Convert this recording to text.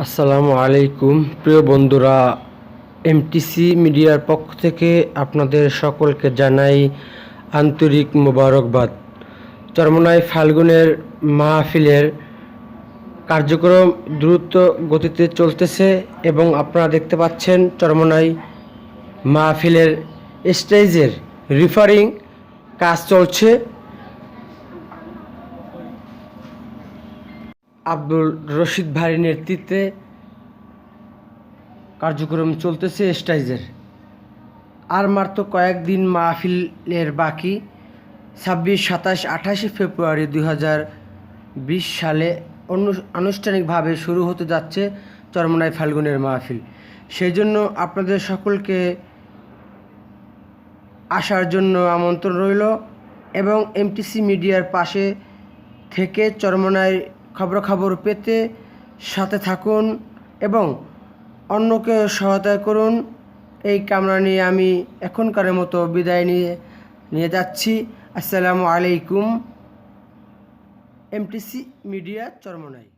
আসসালামু আলাইকুম। প্রিয় বন্ধুরা এমটিসি মিডিয়ার পক্ষ থেকে আপনাদের সকলকে জানাই আন্তরিক মোবারকবাদ। চরমনাই ফাল্গুনের মাহফিলের কার্যক্রম দ্রুত গতিতে চলতেছে এবং আপনারা দেখতে পাচ্ছেন চরমনাই মাহফিলের স্টেজের রিফারিং কাজ চলছে। আব্দুল রশিদ ভাইয়ের নেতৃত্বে কার্যক্রম চলতেছে স্টাইজের আর মাত্র কয়েকদিন মাহফিলের বাকি, ছাব্বিশ, সাতাশ, আঠাশে ফেব্রুয়ারি দুই বিশ সালে আনুষ্ঠানিকভাবে শুরু হতে যাচ্ছে চরমনাই ফাল্গুনের মাহফিল। সেই জন্য আপনাদের সকলকে আসার জন্য আমন্ত্রণ রইল এবং এমটিসি মিডিয়ার পাশে থেকে চরমনায় খবরাখবর পেতে সাথে থাকুন এবং অন্যকে সহায়তা করুন। এই কামনা নিয়ে আমি এখনকারের মতো বিদায় নিয়ে নিয়ে যাচ্ছি। আসসালামু আলাইকুম, এমটিসি মিডিয়া চরমনাই।